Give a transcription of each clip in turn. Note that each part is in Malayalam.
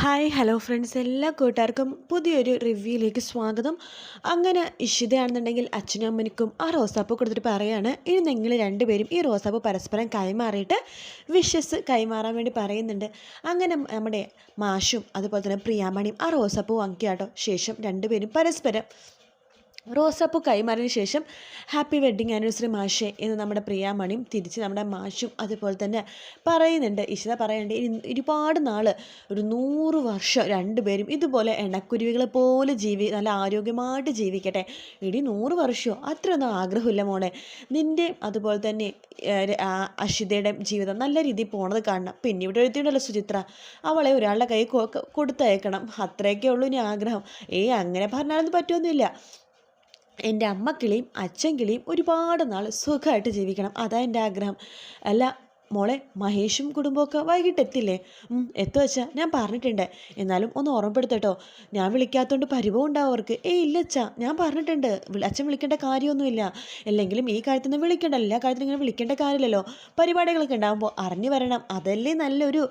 ഹായ് ഹലോ ഫ്രണ്ട്സ് എല്ലാ കൂട്ടുകാർക്കും പുതിയൊരു റിവ്യൂയിലേക്ക് സ്വാഗതം. അങ്ങനെ ഇഷിതയാണെന്നുണ്ടെങ്കിൽ അച്ഛനും അമ്മനിക്കും ആ റോസാപ്പ് കൊടുത്തിട്ട് പറയാണ് ഇനി നിങ്ങൾ രണ്ടുപേരും ഈ റോസാപ്പ് പരസ്പരം കൈമാറിയിട്ട് വിഷസ് കൈമാറാൻ വേണ്ടി പറയുന്നുണ്ട്. അങ്ങനെ നമ്മുടെ മാഷും അതുപോലെ തന്നെ പ്രിയാമണിയും ആ റോസാപ്പ് വാങ്ങിക്കാട്ടോ ശേഷം രണ്ടുപേരും പരസ്പരം റോസാപ്പൂ കൈമാറിയതിന് ശേഷം ഹാപ്പി വെഡ്ഡിങ് ആനിവേഴ്സറി മാഷെ എന്ന് നമ്മുടെ പ്രിയാമണിയും തിരിച്ച് നമ്മുടെ മാഷും അതുപോലെ തന്നെ പറയുന്നുണ്ട്. ഇഷിത പറയുന്നുണ്ട് ഒരുപാട് നാൾ ഒരു നൂറ് വർഷം രണ്ടുപേരും ഇതുപോലെ എണ്ണക്കുരുവികളെ പോലെ ജീവി നല്ല ആരോഗ്യമായിട്ട് ജീവിക്കട്ടെ. ഇടി നൂറ് വർഷമോ അത്രയൊന്നും ആഗ്രഹമില്ല മോളെ. നിന്റെയും അതുപോലെ തന്നെ അഷിതയുടെയും ജീവിതം നല്ല രീതിയിൽ പോണത് കാണണം. പിന്നെ ഇവിടെ എഴുതിയിട്ടുണ്ടല്ലോ സുചിത്ര. അവളെ ഒരാളുടെ കൈ കൊടുത്തയക്കണം. അത്രയൊക്കെ ഉള്ളൂ ഇനി ആഗ്രഹം. ഏയ് അങ്ങനെ പറഞ്ഞാലൊന്നും പറ്റുമൊന്നുമില്ല എന്റെ അമ്മക്കിളിയും അച്ഛൻകിളിയും ഒരുപാട് നാൾ സുഖമായിട്ട് ജീവിക്കണം. അതാ എന്റെ ആഗ്രഹം. അല്ല മോളെ മഹേഷും കുടുംബമൊക്കെ വൈകിട്ട് എത്തില്ലേ എത്തു വെച്ചാൽ ഞാൻ പറഞ്ഞിട്ടുണ്ട്. എന്നാലും ഒന്ന് ഓർമ്മപ്പെടുത്തട്ടോ. ഞാൻ വിളിക്കാത്തതുകൊണ്ട് പരിഭവം ഉണ്ടാവും അവർക്ക്. ഏയ് ഇല്ല അച്ഛാ ഞാൻ പറഞ്ഞിട്ടുണ്ട്. അച്ഛൻ വിളിക്കേണ്ട കാര്യമൊന്നുമില്ല. അല്ലെങ്കിലും ഈ കാര്യത്തിൽ നിന്ന് വിളിക്കേണ്ട. എല്ലാ കാര്യത്തിൽ ഇങ്ങനെ വിളിക്കേണ്ട കാര്യമില്ലല്ലോ. പരിപാടികളൊക്കെ ഉണ്ടാകുമ്പോൾ അറിഞ്ഞു വരണം. അതല്ലേ നല്ലൊരു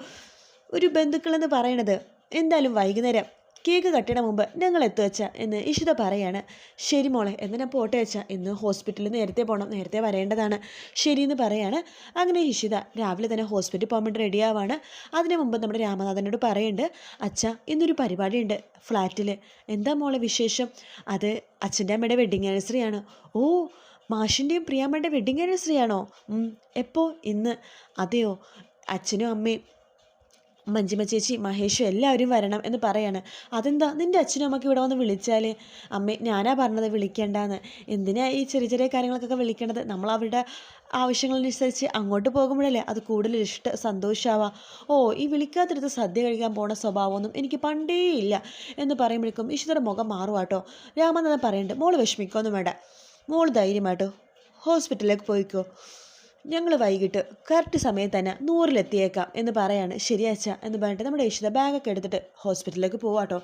ഒരു ബന്ധുക്കളെന്ന് പറയണത്. എന്തായാലും വൈകുന്നേരം കേക്ക് കട്ടിയുടെ മുമ്പ് ഞങ്ങൾ എത്തുവച്ച എന്ന് ഇഷിത പറയാണ്. ശരി മോളെ എന്നാൽ ഞാൻ പോട്ടെ വെച്ച ഇന്ന് ഹോസ്പിറ്റലിൽ നേരത്തെ പോകണം നേരത്തെ വരേണ്ടതാണ്. ശരിയെന്ന് പറയാണ്. അങ്ങനെ ഇഷിത രാവിലെ തന്നെ ഹോസ്പിറ്റലിൽ പോകാൻ വേണ്ടി റെഡിയാവാണ് അതിന് മുമ്പ് നമ്മുടെ രാമനാഥനോട് പറയുന്നുണ്ട് അച്ഛ ഇന്നൊരു പരിപാടിയുണ്ട് ഫ്ലാറ്റിൽ എന്താ മോളെ വിശേഷം? അത് അച്ഛന്റെ അമ്മയുടെ വെഡ്ഡിങ് ആനിവേഴ്സറി ആണ്. ഓ മാഷിന്റെയും പ്രിയാമ്മയുടെ വെഡ്ഡിങ് ആനിവേഴ്സറി ആണോ? എപ്പോൾ ഇന്ന്. അതെയോ അച്ഛനും അമ്മയും മഞ്ജിമ ചേച്ചി മഹേഷും എല്ലാവരും വരണം എന്ന് പറയാണ്. അതെന്താ? നിന്റെ അച്ഛനും അമ്മയ്ക്ക് ഇവിടെ വന്ന് വിളിച്ചാൽ അമ്മേ ഞാനാ പറഞ്ഞത് വിളിക്കേണ്ടെന്ന്. എന്തിനാ ഈ ചെറിയ ചെറിയ കാര്യങ്ങൾക്കൊക്കെ വിളിക്കേണ്ടത് നമ്മൾ അവരുടെ ആവശ്യങ്ങളനുസരിച്ച് അങ്ങോട്ട് പോകുമ്പോഴല്ലേ അത് കൂടുതൽ ഇഷ്ട സന്തോഷമാവാം ഓ ഈ വിളിക്കാത്തിടത്ത് സദ്യ കഴിക്കാൻ പോണ സ്വഭാവമൊന്നും എനിക്ക് പണ്ടേ ഇല്ല എന്ന് പറയുമ്പോഴേക്കും ഈശ്വര മുഖം മാറുവാട്ടോ രാമനാഥൻ പറയുന്നുണ്ട് മോൾ വിഷമിക്കൊന്നും വേണ്ട. മോൾ ധൈര്യമായിട്ടോ ഹോസ്പിറ്റലിലേക്ക് പോയിക്കോ. ഞങ്ങൾ വൈകിട്ട് കറക്റ്റ് സമയത്ത് തന്നെ നൂറിലെത്തിയേക്കാം എന്ന് പറയാണ് ശരിയാച്ച എന്ന് പറഞ്ഞിട്ട് നമ്മുടെ ഇഷിത ബാഗൊക്കെ എടുത്തിട്ട് ഹോസ്പിറ്റലിലേക്ക് പോവാട്ടോ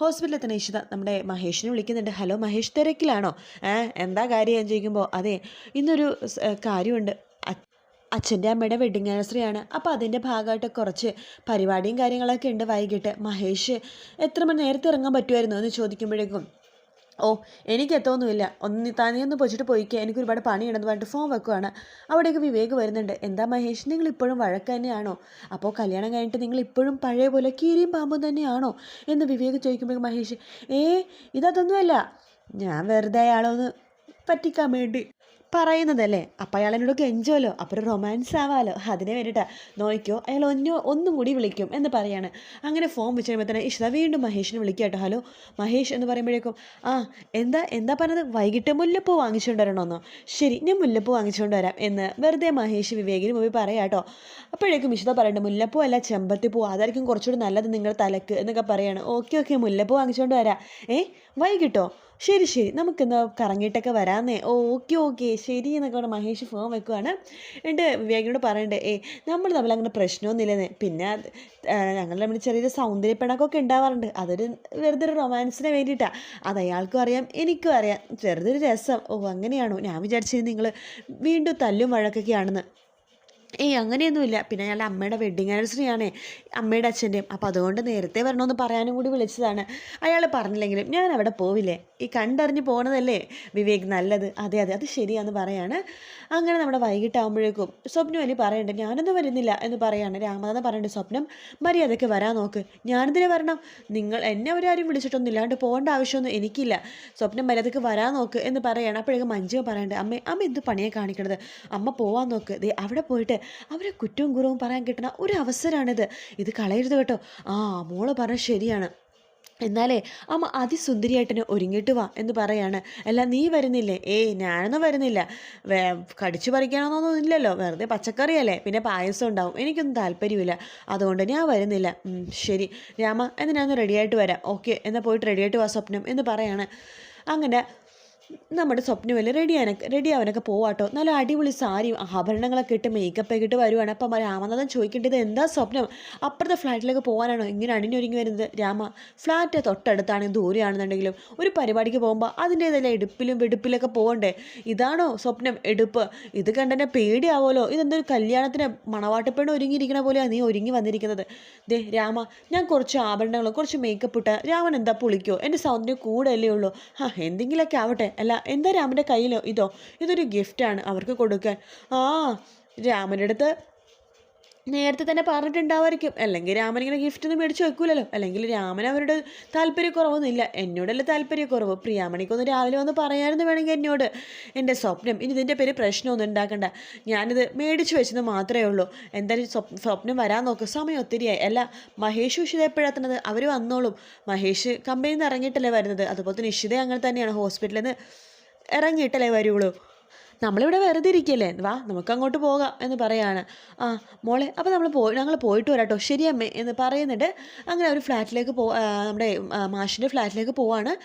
ഹോസ്പിറ്റലിൽ തന്നെ ഇഷിത നമ്മുടെ മഹേഷിനെ വിളിക്കുന്നുണ്ട്. ഹലോ മഹേഷ് തിരക്കിലാണോ? ഏ എന്താ കാര്യം? എന്ന് ചോദിക്കുമ്പോൾ അതെ ഇന്നൊരു കാര്യമുണ്ട്. അച്ഛന്റെ അമ്മയുടെ വെഡിങ് ആനിവേഴ്സറിയാണ് അപ്പോൾ അതിന്റെ ഭാഗമായിട്ട് കുറച്ച് പരിപാടിയും കാര്യങ്ങളൊക്കെ ഉണ്ട് വൈകിട്ട്. മഹേഷ് എത്ര മണി നേരത്തെ ഇറങ്ങാൻ പറ്റുമായിരുന്നു? എന്ന് ചോദിക്കുമ്പോഴേക്കും ഓ എനിക്ക് എത്തൊന്നുമില്ല ഒന്ന് താനേ ഒന്ന് പൊച്ചിട്ട് പോയിക്കുക എനിക്ക് ഒരുപാട് പണിയുണ്ടെന്ന് പറഞ്ഞിട്ട് ഫോം വെക്കുവാണ്. അവിടേക്ക് വിവേക് വരുന്നുണ്ട്. എന്താ മഹേഷ് നിങ്ങൾ ഇപ്പോഴും വഴക്ക് തന്നെയാണോ? അപ്പോൾ കല്യാണം കഴിഞ്ഞിട്ട് നിങ്ങൾ ഇപ്പോഴും പഴയ പോലെ കീരിയും പാമ്പും തന്നെയാണോ? എന്ന് വിവേക് ചോദിക്കുമ്പോൾ മഹേഷ് ഏ ഇതൊന്നുമല്ല ഞാൻ വെറുതെ അയാളൊന്ന് പറ്റിക്കാൻ വേണ്ടി പറയുന്നതല്ലേ? അപ്പം അയാൾ എന്നോട് കെഞ്ചോലോ അപ്പോൾ റൊമാൻസ് ആവാലോ. അതിനെ വേണ്ടിയിട്ടാണ് നോക്കിയോ അയാൾ ഒന്നോ ഒന്നും കൂടി വിളിക്കും എന്ന് പറയാണ്. അങ്ങനെ ഫോം വെച്ച് കഴിയുമ്പോൾ തന്നെ ഇഷ്ട വീണ്ടും മഹേഷിനെ വിളിക്കുക കേട്ടോ. ഹലോ മഹേഷ് എന്ന് പറയുമ്പോഴേക്കും ആ എന്താ എന്താ പറഞ്ഞത്? വൈകിട്ട് മുല്ലപ്പൂ വാങ്ങിച്ചുകൊണ്ട് വരണമെന്നോ ശരി ഞാൻ മുല്ലപ്പൂ വാങ്ങിച്ചുകൊണ്ട് വരാം എന്ന് വെറുതെ മഹേഷ് വിവേകിന് പോയി പറയാം കേട്ടോ. അപ്പോഴേക്കും ഇഷ്ട പറയണ്ട മുല്ലപ്പൂ അല്ല ചെമ്പത്തിപ്പൂ അതായിരിക്കും കുറച്ചുകൂടി നല്ലത് നിങ്ങളുടെ തലക്ക് എന്നൊക്കെ പറയാണ്. ഓക്കെ ഓക്കെ മുല്ലപ്പൂ വാങ്ങിച്ചുകൊണ്ട് വരാം ഏ വൈകിട്ടോ? ശരി ശരി. നമുക്കിന്ന് കറങ്ങിയിട്ടൊക്കെ വരാമെന്നേ ഓക്കെ ഓക്കെ. ശരി എന്നൊക്കെ പറഞ്ഞ് മഹേഷ് ഫോൺ വെക്കുവാണ്. എന്നിട്ട് വിവേകിനോട് പറയണ്ടേ ഏ നമ്മൾ തമ്മിൽ അങ്ങനെ പ്രശ്നമൊന്നുമില്ലെന്ന്. പിന്നെ ഞങ്ങൾ തമ്മിൽ ചെറിയൊരു സൗന്ദര്യപ്പിണക്കൊക്കെ ഉണ്ടാവാറുണ്ട്. അതൊരു വെറുതെ ഒരു റൊമാൻസിന് വേണ്ടിയിട്ടാണ് അത് അയാൾക്കും അറിയാം എനിക്കും അറിയാം. ചെറുതൊരു രസം. ഓ അങ്ങനെയാണോ? ഞാൻ വിചാരിച്ചിരുന്നു നിങ്ങൾ വീണ്ടും തല്ലും വഴക്കൊക്കെയാണെന്ന്. ഏയ് അങ്ങനെയൊന്നുമില്ല. പിന്നെ ഞാൻ അമ്മയുടെ വെഡ്ഡിങ് ആനിവേഴ്സറി ആണേ. അമ്മയുടെ അച്ഛന്റെയും അപ്പോൾ അതുകൊണ്ട് നേരത്തെ വരണമെന്ന് പറയാനും കൂടി വിളിച്ചതാണ്. അയാൾ പറഞ്ഞില്ലെങ്കിലും ഞാൻ അവിടെ പോവില്ലേ? ഈ കണ്ടറിഞ്ഞ് പോണതല്ലേ? വിവേക് നല്ലത്. അതെ അതെ. അത് ശരിയാന്ന് പറയാണ്. അങ്ങനെ നമ്മുടെ വൈകിട്ടാകുമ്പോഴേക്കും സ്വപ്നം അലി പറയണ്ട ഞാനൊന്നും വരുന്നില്ല എന്ന് പറയാണ്. രാമനാഥൻ പറയേണ്ട സ്വപ്നം മര്യാദയ്ക്ക് വരാൻ നോക്ക്. ഞാനെന്തിനെ വരണം? നിങ്ങൾ എന്നെ അവരാരും വിളിച്ചിട്ടൊന്നും ഇല്ലാണ്ട് പോകേണ്ട ആവശ്യമൊന്നും എനിക്കില്ല. സ്വപ്നം മര്യാദയ്ക്ക് വരാൻ നോക്ക് എന്ന് പറയാണ്. അപ്പോഴേക്കും മഞ്ജു പറയണ്ട അമ്മ അമ്മ എന്ത് പണിയെ കാണിക്കണത്? അമ്മ പോവാൻ നോക്ക്. ദേ അവിടെ പോയിട്ട് അവരെ കുറ്റവും കുറവും പറയാൻ കിട്ടുന്ന ഒരു അവസരമാണിത് ഇത് കളയരുത് കേട്ടോ. ആ മോൾ പറഞ്ഞ ശരിയാണ്. എന്നാലേ അമ്മ അതിസുന്ദരിയായിട്ടിനെ ഒരുങ്ങിയിട്ട് വാ എന്ന് പറയാണ്. അല്ല നീ വരുന്നില്ലേ? ഏയ് ഞാനൊന്നും വരുന്നില്ല. വേ കടിച്ചു പറിക്കാനൊന്നും ഇല്ലല്ലോ. വെറുതെ പച്ചക്കറിയല്ലേ. പിന്നെ പായസം ഉണ്ടാവും. എനിക്കൊന്നും താല്പര്യമില്ല. അതുകൊണ്ട് ഞാൻ വരുന്നില്ല. ശരി. രാമ എന്നാൽ ഞാനൊന്ന് റെഡിയായിട്ട് വരാം. ഓക്കെ എന്നാൽ പോയിട്ട് റെഡിയായിട്ട് വാ സ്വപ്നം എന്ന് പറയാണ്. അങ്ങനെ നമ്മുടെ സ്വപ്നമല്ലേ? റെഡി ആനൊക്കെ റെഡി ആവാനൊക്കെ പോവാട്ടോ. നല്ല അടിപൊളി സാരി ആഭരണങ്ങളൊക്കെ ഇട്ട് മേക്കപ്പ് ഒക്കെ ഇട്ട് വരുവാണ്. അപ്പം രാമനാഥൻ ചോദിക്കേണ്ടത് എന്താ സ്വപ്നം? അപ്പുറത്തെ ഫ്ലാറ്റിലേക്ക് പോകാനാണോ? ഇങ്ങനെ അണിഞ്ഞൊരുങ്ങി വരുന്നത്. രാമ ഫ്ലാറ്റ് തൊട്ടടുത്താണ് ദൂരെയാണെന്നുണ്ടെങ്കിലും ഒരു പരിപാടിക്ക് പോകുമ്പോൾ അതിന്റെതല്ല എടുപ്പിലും വെടുപ്പിലൊക്കെ പോകണ്ടേ? ഇതാണോ സ്വപ്നം? എടുപ്പ്. ഇത് കണ്ടെന്നെ പേടിയാവുമല്ലോ ഇതെന്തൊരു കല്യാണത്തിന് മണവാട്ടപ്പെണ്ണ് ഒരുങ്ങിയിരിക്കണ പോലെയാണ് നീ ഒരുങ്ങി വന്നിരിക്കുന്നത്. ദേ രാമ ഞാൻ കുറച്ച് ആഭരണങ്ങൾ കുറച്ച് മേക്കപ്പ് ഇട്ട രാമൻ എന്താ പൊളിക്കോ? എന്റെ സൗന്ദര്യം കൂടെയല്ലേ ഉള്ളൂ. ആ എന്തെങ്കിലുമൊക്കെ ആവട്ടെ. അല്ല എന്താ രാമന്റെ കയ്യിലോ? ഇതോ ഇതൊരു ഗിഫ്റ്റാണ് അവർക്ക് കൊടുക്കാൻ. ആ രാമന്റെ അടുത്ത് നേരത്തെ തന്നെ പറഞ്ഞിട്ടുണ്ടാവായിരിക്കും അല്ലെങ്കിൽ രാമൻ ഇങ്ങനെ ഗിഫ്റ്റ് ഒന്നും മേടിച്ച് വെക്കൂലല്ലോ. അല്ലെങ്കിൽ രാമൻ അവരുടെ താല്പര്യക്കുറവൊന്നുമില്ല എന്നോടല്ല താല്പര്യക്കുറവ്? പ്രിയാമണിക്കൊന്ന് രാവിലെ വന്ന് പറയാമെന്ന് വേണമെങ്കിൽ എന്നോട്. എന്റെ സ്വപ്നം ഇനി ഇതിന്റെ പേര് പ്രശ്നമൊന്നും ഉണ്ടാക്കണ്ട. ഞാനിത് മേടിച്ച് വെച്ചത് മാത്രമേ ഉള്ളൂ. എന്തായാലും സ്വപ് സ്വപ്നം വരാൻ നോക്ക്. സമയം ഒത്തിരിയായി. അല്ല മഹേഷ് ഉഷിത എപ്പോഴെത്തുന്നത്? അവർ വന്നോളും. മഹേഷ് കമ്പനിയിൽ നിന്ന് ഇറങ്ങിയിട്ടല്ലേ വരുന്നത്? അതുപോലെ തന്നെ ഇഷിത അങ്ങനെ തന്നെയാണ് ഹോസ്പിറ്റലിൽ നിന്ന് ഇറങ്ങിയിട്ടല്ലേ വരുള്ളൂ. നമ്മളിവിടെ വെറുതെ ഇരിക്കല്ലേ? വാ നമുക്ക് അങ്ങോട്ട് പോകാം എന്ന് പറയാണ്. ആ മോളെ അപ്പോൾ നമ്മൾ പോയി ഞങ്ങൾ പോയിട്ട് വരാട്ടോ. ശരി അമ്മേ എന്ന് പറയുന്നുണ്ട് അങ്ങനെ അവർ ഫ്ലാറ്റിലേക്ക് പോ നമ്മുടെ മാഷിന്റെ ഫ്ലാറ്റിലേക്ക് പോവാണ്.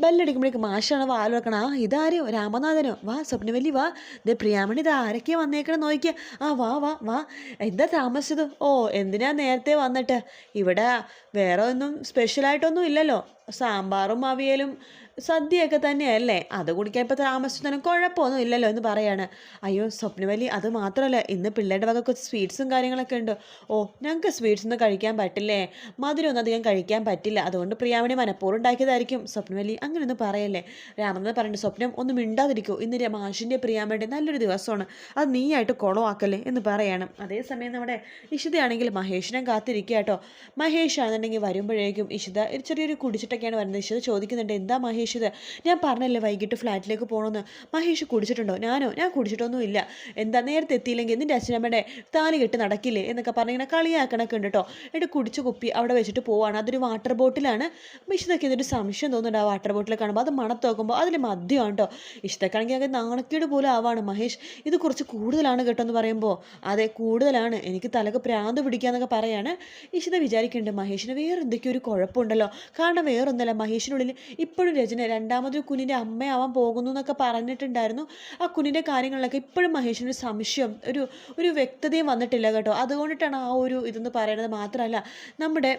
ബെല്ലടിക്കുമ്പോഴേക്ക് മാഷാണ് വാൽ വെക്കണം. ആ ഇതാരോ? രാമനാഥനോ? വാ സ്വപ്നവല്ലി വാ. ഇത് പ്രിയാമണി ഇത് ആരൊക്കെയാ വന്നേക്കണം നോക്കിയാൽ ആ വാ വാ വാ. എന്താ താമസിച്ചത്? ഓ എന്തിനാ നേരത്തെ വന്നിട്ട്? ഇവിടെ വേറെ ഒന്നും സ്പെഷ്യലായിട്ടൊന്നും ഇല്ലല്ലോ. സാമ്പാറും അവിയലും സദ്യയൊക്കെ തന്നെയല്ലേ? അത് കുടിക്കാൻ ഇപ്പോൾ താമസിച്ചതിനും കുഴപ്പമൊന്നും ഇല്ലല്ലോ എന്ന് പറയാണ്. അയ്യോ സ്വപ്നവലി അത് മാത്രമല്ല ഇന്ന് പിള്ളേരുടെ വക സ്വീറ്റ്സും കാര്യങ്ങളൊക്കെ ഉണ്ട്. ഓ ഞങ്ങൾക്ക് സ്വീറ്റ്സ് ഒന്നും കഴിക്കാൻ പറ്റില്ലേ? മധുരമൊന്നും അധികം കഴിക്കാൻ പറ്റില്ല. അതുകൊണ്ട് പ്രിയാമണി മനഃപൂർവം ഉണ്ടാക്കിയതായിരിക്കും. സ്വപ്നവലി അങ്ങനെയൊന്നും പറയല്ലേ? രാമനെന്ന് പറഞ്ഞിട്ട് സ്വപ്നം ഒന്നും മിണ്ടാതിരിക്കൂ. ഇന്ന് മാഷിന്റെ പ്രിയാമണിയുടെ നല്ലൊരു ദിവസമാണ്. അത് നീയായിട്ട് കുളമാക്കല്ലേ എന്ന് പറയണം. അതേസമയം നമ്മുടെ ഇഷിതയാണെങ്കിൽ മഹേഷിനെ കാത്തിരിക്കുക കേട്ടോ. മഹേഷ് ആണെന്നുണ്ടെങ്കിൽ വരുമ്പോഴേക്കും ഇഷിത ചെറിയൊരു കുടിച്ചിട്ടൊക്കെയാണ് വരുന്നത്. ഇഷിത ചോദിക്കുന്നുണ്ട് എന്താ മഹേഷ് ഇത് ഞാൻ പറഞ്ഞല്ലേ വൈകിട്ട് ഫ്ലാറ്റിലേക്ക് പോകണമെന്ന് മഹേഷ് കുടിച്ചിട്ടുണ്ടോ? ഞാനോ? ഞാൻ കുടിച്ചിട്ടൊന്നും ഇല്ല എന്താ നേരത്തെ എത്തിയില്ലെങ്കിൽ നിന്റെ അച്ഛനമ്മയുടെ താലി കെട്ട് നടക്കില്ലേ? എന്നൊക്കെ പറഞ്ഞിങ്ങനെ കളിയാക്കണൊക്കെ ഉണ്ട് കേട്ടോ എന്നിട്ട് കുടിച്ച് കുപ്പി അവിടെ വെച്ചിട്ട് പോവാണ്. അതൊരു വാട്ടർ ബോട്ടിലാണ് അപ്പോൾ ഇഷിതയ്ക്ക് ഇതൊരു സംശയം തോന്നുന്നുണ്ട് ആ വാട്ടർ ബോട്ടിൽ കാണുമ്പോൾ അത് മണത്ത് നോക്കുമ്പോൾ അതിൽ മദ്യമാണ് കേട്ടോ ഇഷ്ടക്കാണെങ്കിൽ അത് നാണക്കേട് പോലെ ആവാണ് മഹേഷ്. ഇത് കുറച്ച് കൂടുതലാണ് കേട്ടോ എന്ന് പറയുമ്പോൾ അതെ കൂടുതലാണ്. എനിക്ക് തലക്ക് പ്രാന്ത് പിടിക്കാന്നൊക്കെ പറയാണ്. ഇഷിത വിചാരിക്കുന്നുണ്ട് മഹേഷിന് വേറെ എന്തൊക്കെയോ ഒരു കുഴപ്പമുണ്ടല്ലോ. കാരണം വേറൊന്നല്ല മഹേഷിനുള്ളിൽ ഇപ്പോഴും രചന രണ്ടാമതൊരു കുഞ്ഞിന്റെ അമ്മയാവാൻ പോകുന്നു എന്നൊക്കെ പറഞ്ഞിട്ടുണ്ടായിരുന്നു. ആ കുഞ്ഞിന്റെ കാര്യങ്ങളിലൊക്കെ ഇപ്പോഴും മഹേഷിനൊരു സംശയം ഒരു ഒരു വ്യക്തതയും വന്നിട്ടില്ല കേട്ടോ. അതുകൊണ്ടിട്ടാണ് ആ ഒരു ഇതെന്ന് പറയുന്നത് മാത്രമല്ല നമ്മുടെ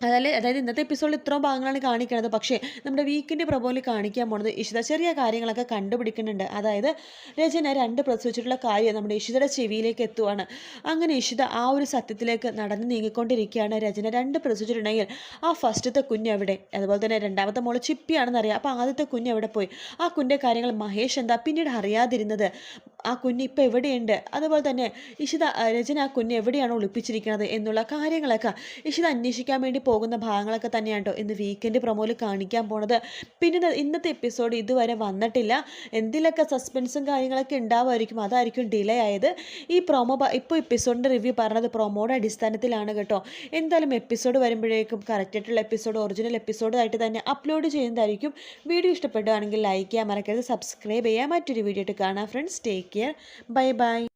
അതായത് അതായത് ഇന്നത്തെ എപ്പിസോഡിൽ ഇത്രയും ഭാഗങ്ങളാണ് കാണിക്കുന്നത് പക്ഷേ നമ്മുടെ വീക്കിന്റെ പ്രൊമോയിൽ കാണിക്കാൻ പോണത് ഇഷിത. ചെറിയ കാര്യങ്ങളൊക്കെ കണ്ടുപിടിക്കുന്നുണ്ട്. അതായത് രചന രണ്ട് പ്രസവിച്ചിട്ടുള്ള കാര്യം നമ്മുടെ ഇഷിതയുടെ ചെവിയിലേക്ക് എത്തുവാണ്. അങ്ങനെ ഇഷിത ആ ഒരു സത്യത്തിലേക്ക് നടന്ന് നീങ്ങിക്കൊണ്ടിരിക്കുകയാണ്. രചന രണ്ട് പ്രസവിച്ചിട്ടുണ്ടെങ്കിൽ ആ ഫസ്റ്റത്തെ കുഞ്ഞ് എവിടെ? അതുപോലെ തന്നെ രണ്ടാമത്തെ മോൾ ചിപ്പിയാണെന്നറിയാം. അപ്പോൾ ആദ്യത്തെ കുഞ്ഞ് എവിടെ പോയി? ആ കുഞ്ഞിന്റെ കാര്യങ്ങൾ മഹേഷ് എന്താ പിന്നീട് അറിയാതിരുന്നത്? ആ കുഞ്ഞ് ഇപ്പോൾ എവിടെയുണ്ട്? അതുപോലെ തന്നെ ഇഷിത രചന ആ കുഞ്ഞ് എവിടെയാണ് ഒളിപ്പിച്ചിരിക്കുന്നത് എന്നുള്ള കാര്യങ്ങളൊക്കെ ഇഷിത അന്വേഷിക്കാൻ വേണ്ടി പോകുന്ന ഭാഗങ്ങളൊക്കെ തന്നെയാണ് കേട്ടോ ഇന്ന് വീക്കെൻഡ് പ്രൊമോയിൽ കാണിക്കാൻ പോണത്. പിന്നെ ഇന്നത്തെ എപ്പിസോഡ് ഇതുവരെ വന്നിട്ടില്ല. എന്തിലൊക്കെ സസ്പെൻസും കാര്യങ്ങളൊക്കെ ഉണ്ടാവുമായിരിക്കും അതായിരിക്കും ഡിലേ ആയത്. ഈ പ്രൊമോ ഇപ്പോൾ എപ്പിസോഡിന്റെ റിവ്യൂ പറഞ്ഞത് പ്രൊമോയുടെ അടിസ്ഥാനത്തിലാണ് കേട്ടോ. എന്തായാലും എപ്പിസോഡ് വരുമ്പോഴേക്കും കറക്റ്റായിട്ടുള്ള എപ്പിസോഡ് ഒറിജിനൽ എപ്പിസോഡായിട്ട് തന്നെ അപ്ലോഡ് ചെയ്യുന്നതായിരിക്കും. വീഡിയോ ഇഷ്ടപ്പെടുകയാണെങ്കിൽ ലൈക്ക് ചെയ്യാൻ മറക്കരുത് സബ്സ്ക്രൈബ് ചെയ്യാൻ മറ്റൊരു വീഡിയോ ആയിട്ട് കാണാം. Friends take care. Bye-bye.